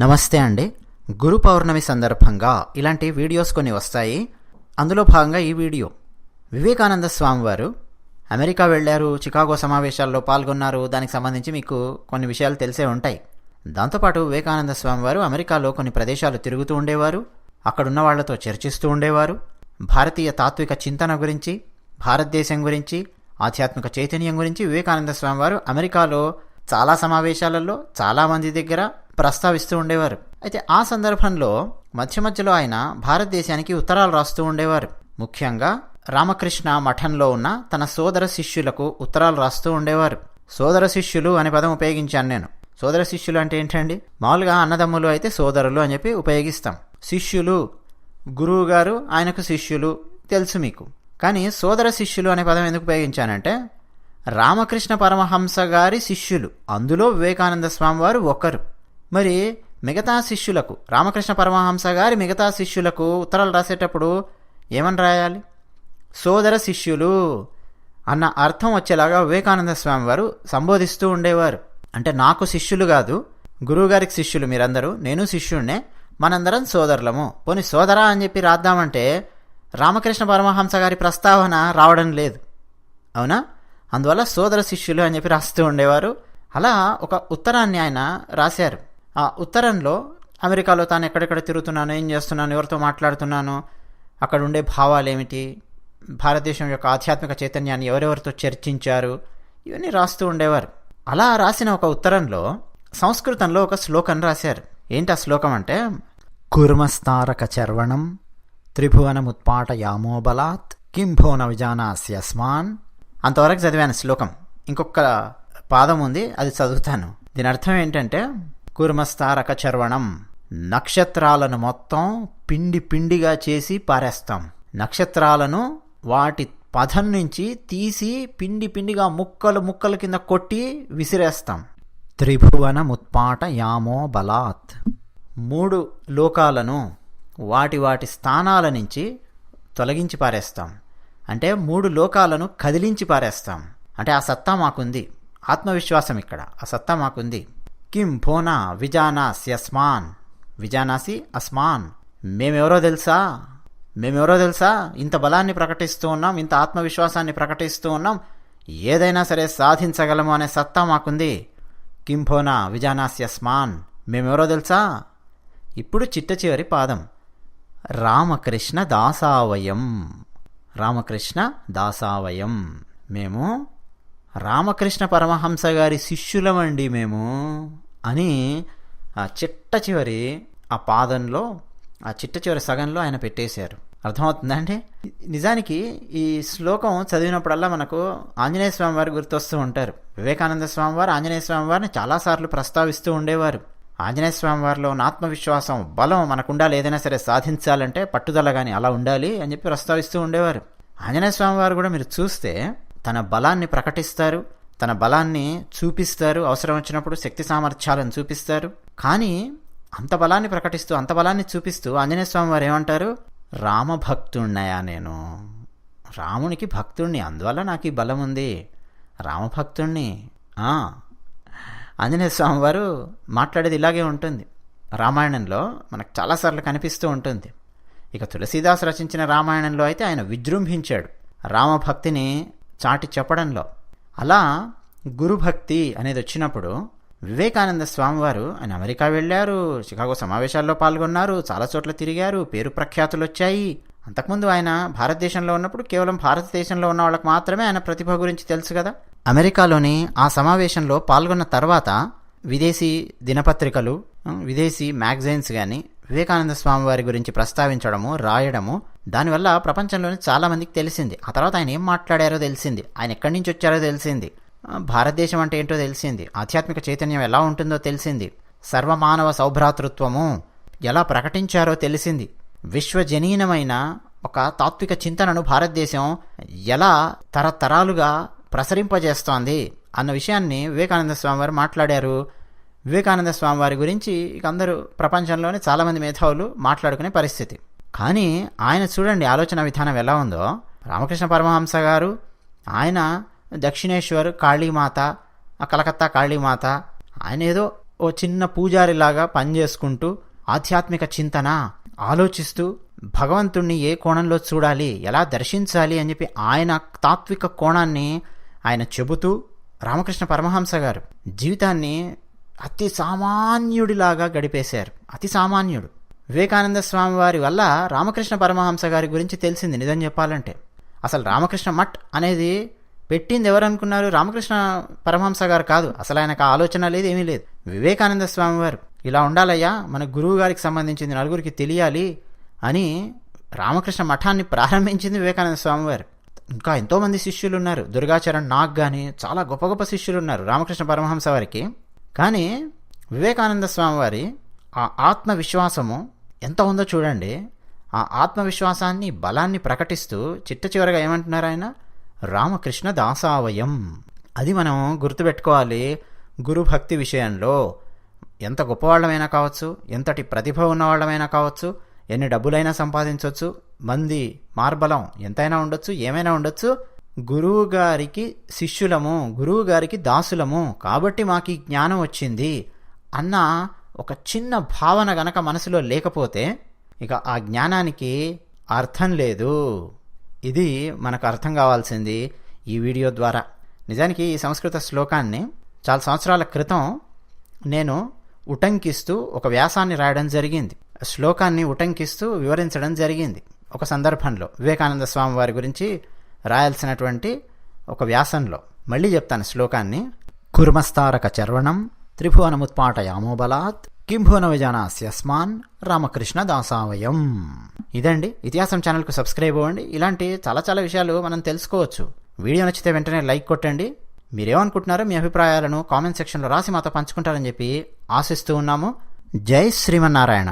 నమస్తే అండి. గురు పౌర్ణమి సందర్భంగా ఇలాంటి వీడియోస్ కొన్ని వస్తాయి. అందులో భాగంగా ఈ వీడియో. వివేకానంద స్వామి వారు అమెరికా వెళ్ళారు చికాగో సమావేశాల్లో పాల్గొన్నారు. దానికి సంబంధించి మీకు కొన్ని విషయాలు తెలిసే ఉంటాయి. దాంతోపాటు వివేకానంద స్వామి వారు అమెరికాలో కొన్ని ప్రదేశాలు తిరుగుతూ ఉండేవారు. అక్కడున్న వాళ్ళతో చర్చిస్తూ ఉండేవారు. భారతీయ తాత్విక చింతన గురించి భారతదేశం గురించి ఆధ్యాత్మిక చైతన్యం గురించి వివేకానంద స్వామి వారు అమెరికాలో చాలా సమావేశాలలో చాలామంది దగ్గర ప్రస్తావిస్తూ ఉండేవారు. అయితే ఆ సందర్భంలో మధ్య మధ్యలో ఆయన భారతదేశానికి ఉత్తరాలు రాస్తూ ఉండేవారు. ముఖ్యంగా రామకృష్ణ మఠంలో ఉన్న తన సోదర శిష్యులకు ఉత్తరాలు రాస్తూ ఉండేవారు. సోదర శిష్యులు అనే పదం ఉపయోగించాను నేను. సోదర శిష్యులు అంటే ఏంటండి? మామూలుగా అన్నదమ్ములు అయితే సోదరులు అని చెప్పి ఉపయోగిస్తాం. శిష్యులు గురువు గారు ఆయనకు శిష్యులు తెలుసు మీకు. కానీ సోదర శిష్యులు అనే పదం ఎందుకు ఉపయోగించానంటే రామకృష్ణ పరమహంస గారి శిష్యులు. అందులో వివేకానంద స్వామి వారు ఒకరు. మరి మిగతా శిష్యులకు రామకృష్ణ పరమహంస గారి మిగతా శిష్యులకు ఉత్తరాలు రాసేటప్పుడు ఏమని రాయాలి? సోదర శిష్యులు అన్న అర్థం వచ్చేలాగా వివేకానంద స్వామి వారు సంబోధిస్తూ ఉండేవారు. అంటే నాకు శిష్యులు కాదు గురువుగారికి శిష్యులు మీరందరూ నేను శిష్యుణ్ణే మనందరం సోదరులము. పోనీ సోదరా అని చెప్పి రాద్దామంటే రామకృష్ణ పరమహంస గారి ప్రస్తావన రావడం లేదు. అవునా? అందువల్ల సోదర శిష్యులు అని చెప్పి రాస్తూ ఉండేవారు. అలా ఒక ఉత్తరాన్ని ఆయన రాశారు. ఉత్తరంలో అమెరికాలో తాను ఎక్కడెక్కడ తిరుగుతున్నాను ఏం చేస్తున్నాను ఎవరితో మాట్లాడుతున్నాను అక్కడ ఉండే భావాలు ఏమిటి భారతదేశం యొక్క ఆధ్యాత్మిక చైతన్యాన్ని ఎవరెవరితో చర్చించారు ఇవన్నీ రాస్తూ ఉండేవారు. అలా రాసిన ఒక ఉత్తరంలో సంస్కృతంలో ఒక శ్లోకం రాశారు. ఏంటి ఆ శ్లోకం అంటే కుర్మస్తారక చర్వణం త్రిభువనముత్పాట యామోబలాత్ కింభోన విజానాస్యస్మాన్ అంతవరకు చదివాను శ్లోకం. ఇంకొక పాదం ఉంది అది చదువుతాను. దీని అర్థం ఏంటంటే కుర్మస్తారక చర్వణం నక్షత్రాలను మొత్తం పిండి పిండిగా చేసి పారేస్తాం. నక్షత్రాలను వాటి పదం నుంచి తీసి పిండి పిండిగా ముక్కలు ముక్కల కింద కొట్టి విసిరేస్తాం. త్రిభువన ముత్పాట యామో బలాత్. మూడు లోకాలను వాటి వాటి స్థానాల నుంచి తొలగించి పారేస్తాం. అంటే మూడు లోకాలను కదిలించి పారేస్తాం. అంటే ఆ సత్తా మాకుంది. ఆత్మవిశ్వాసం ఇక్కడ. ఆ సత్తా మాకుంది. కిం భోనా విజానాసి అస్మాన్ విజానాసి అస్మాన్ మేమెవరో తెలుసా? మేమెవరో తెలుసా? ఇంత బలాన్ని ప్రకటిస్తూ ఉన్నాం ఇంత ఆత్మవిశ్వాసాన్ని ప్రకటిస్తూ ఉన్నాం. ఏదైనా సరే సాధించగలము అనే సత్తా మాకుంది. కింభోనా విజానాస్యస్మాన్ మేమెవరో తెలుసా? ఇప్పుడు చిట్ట చివరి పాదం. రామకృష్ణ దాసావయం. రామకృష్ణ దాసావయం. మేము రామకృష్ణ పరమహంస గారి శిష్యులమండి మేము అని ఆ చిట్ట చివరి ఆ పాదంలో ఆ చిట్ట చివరి సగంలో ఆయన పెట్టేశారు. అర్థమవుతుందా అండి? నిజానికి ఈ శ్లోకం చదివినప్పుడల్లా మనకు ఆంజనేయ స్వామి వారు గుర్తొస్తూ ఉంటారు. వివేకానంద స్వామి వారు ఆంజనేయ స్వామి వారిని చాలాసార్లు ప్రస్తావిస్తూ ఉండేవారు. ఆంజనేయ స్వామి వారిలో ఉన్న ఆత్మవిశ్వాసం బలం మనకు ఉండాలి ఏదైనా సరే సాధించాలంటే పట్టుదల కానీ అలా ఉండాలి అని చెప్పి ప్రస్తావిస్తూ ఉండేవారు. ఆంజనేయ స్వామి వారు కూడా మీరు చూస్తే తన బలాన్ని ప్రకటిస్తారు తన బలాన్ని చూపిస్తారు అవసరం వచ్చినప్పుడు శక్తి సామర్థ్యాలను చూపిస్తారు. కానీ అంత బలాన్ని ప్రకటిస్తూ అంత బలాన్ని చూపిస్తూ ఆంజనేయ స్వామి వారు ఏమంటారు? రామభక్తుణ్ణయా నేను. రామునికి భక్తుణ్ణి అందువల్ల నాకు ఈ బలం ఉంది. రామభక్తుణ్ణి. ఆంజనేయ స్వామి వారు మాట్లాడేది ఇలాగే ఉంటుంది. రామాయణంలో మనకు చాలాసార్లు కనిపిస్తూ ఉంటుంది. ఇక తులసీదాస్ రచించిన రామాయణంలో అయితే ఆయన విజృంభించాడు. రామభక్తిని చాటి చెప్పడంలో. అలా గురుభక్తి అనేది వచ్చినప్పుడు వివేకానంద స్వామివారు ఆయన అమెరికా వెళ్ళారు చికాగో సమావేశాల్లో పాల్గొన్నారు చాలా చోట్ల తిరిగారు పేరు ప్రఖ్యాతులు వచ్చాయి. అంతకుముందు ఆయన భారతదేశంలో ఉన్నప్పుడు కేవలం భారతదేశంలో ఉన్న వాళ్ళకి మాత్రమే ఆయన ప్రతిభ గురించి తెలుసు కదా. అమెరికాలోని ఆ సమావేశంలో పాల్గొన్న తర్వాత విదేశీ దినపత్రికలు విదేశీ మ్యాగజైన్స్ కానీ వివేకానంద స్వామి వారి గురించి ప్రస్తావించడము రాయడము దానివల్ల ప్రపంచంలోని చాలామందికి తెలిసింది. ఆ తర్వాత ఆయన ఏం మాట్లాడారో తెలిసింది. ఆయన ఎక్కడి నుంచి వచ్చారో తెలిసింది. భారతదేశం అంటే ఏంటో తెలిసింది. ఆధ్యాత్మిక చైతన్యం ఎలా ఉంటుందో తెలిసింది. సర్వమానవ సౌభ్రాతృత్వము ఎలా ప్రకటించారో తెలిసింది. విశ్వజనీనమైన ఒక తాత్విక చింతనను భారతదేశం ఎలా తరతరాలుగా ప్రసరింపజేస్తోంది అన్న విషయాన్ని వివేకానంద స్వామివారు మాట్లాడారు. వివేకానంద స్వామి వారి గురించి ఇక అందరూ ప్రపంచంలోనే చాలామంది మేధావులు మాట్లాడుకునే పరిస్థితి. కానీ ఆయన చూడండి ఆలోచన విధానం ఎలా ఉందో. రామకృష్ణ పరమహంస గారు ఆయన దక్షిణేశ్వర్ కాళీమాత కలకత్తా కాళీమాత ఆయన ఏదో ఓ చిన్న పూజారిలాగా పనిచేసుకుంటూ ఆధ్యాత్మిక చింతన ఆలోచిస్తూ భగవంతుణ్ణి ఏ కోణంలో చూడాలి ఎలా దర్శించాలి అని చెప్పి ఆయన తాత్విక కోణాన్ని ఆయన చెబుతూ రామకృష్ణ పరమహంస గారు జీవితాన్ని అతి సామాన్యుడిలాగా గడిపేశారు. అతి సామాన్యుడు. వివేకానంద స్వామి వారి వల్ల రామకృష్ణ పరమహంస గారి గురించి తెలిసింది నిజం చెప్పాలంటే. అసలు రామకృష్ణ మఠ్ అనేది పెట్టింది ఎవరనుకున్నారు? రామకృష్ణ పరమహంస గారు కాదు. అసలు ఆయనకు ఆలోచన లేదు ఏమీ లేదు. వివేకానంద స్వామి వారు ఇలా ఉండాలయ్యా మన గురువు గారికి సంబంధించింది నలుగురికి తెలియాలి అని రామకృష్ణ మఠాన్ని ప్రారంభించింది వివేకానంద స్వామివారు ఇంకా ఎంతోమంది శిష్యులు ఉన్నారు దుర్గాచరణ్ నాగ్ కానీ చాలా గొప్ప గొప్ప శిష్యులు ఉన్నారు రామకృష్ణ పరమహంస వారికి. కానీ వివేకానంద స్వామివారి ఆ ఆత్మవిశ్వాసము ఎంత ఉందో చూడండి. ఆ ఆత్మవిశ్వాసాన్ని బలాన్ని ప్రకటిస్తూ చిట్ట చివరగా ఏమంటున్నారు ఆయన? రామకృష్ణ దాసావయం. అది మనం గుర్తుపెట్టుకోవాలి గురుభక్తి విషయంలో. ఎంత గొప్పవాళ్ళమైనా కావచ్చు ఎంతటి ప్రతిభ ఉన్నవాళ్ళమైనా కావచ్చు ఎన్ని డబ్బులైనా సంపాదించవచ్చు మంది మార్బలం ఎంతైనా ఉండొచ్చు ఏమైనా ఉండొచ్చు. గురువు గారికి శిష్యులము గురువు గారికి దాసులము. కాబట్టి మాకు ఈ జ్ఞానం వచ్చింది. అన్న ఒక చిన్న భావన గనక మనసులో లేకపోతే ఇక ఆ జ్ఞానానికి అర్థం లేదు. ఇది మనకు అర్థం కావాల్సింది ఈ వీడియో ద్వారా. నిజానికి ఈ సంస్కృత శ్లోకాన్ని చాలా సంవత్సరాల క్రితం నేను ఉటంకిస్తూ ఒక వ్యాసాన్ని రాయడం జరిగింది. శ్లోకాన్ని ఉటంకిస్తూ వివరించడం జరిగింది. ఒక సందర్భంలో వివేకానంద స్వామి వారి గురించి రాయాల్సినటువంటి ఒక వ్యాసంలో మళ్ళీ చెప్తాను శ్లోకాన్ని. కుర్మస్తారక చర్వణం యామోబలాత్ బలాత్ కింభువన విజానాస్యస్మాన్ రామకృష్ణ దాసావయం ఇదండి ఇతిహాసం ఛానల్కు సబ్స్క్రైబ్ అవ్వండి ఇలాంటి చాలా చాలా విషయాలు మనం తెలుసుకోవచ్చు వీడియో నచ్చితే వెంటనే లైక్ కొట్టండి మీరేమనుకుంటున్నారో మీ అభిప్రాయాలను కామెంట్ సెక్షన్లో రాసి మాతో పంచుకుంటారని చెప్పి ఆశిస్తూ ఉన్నాము। జై శ్రీమన్నారాయణ।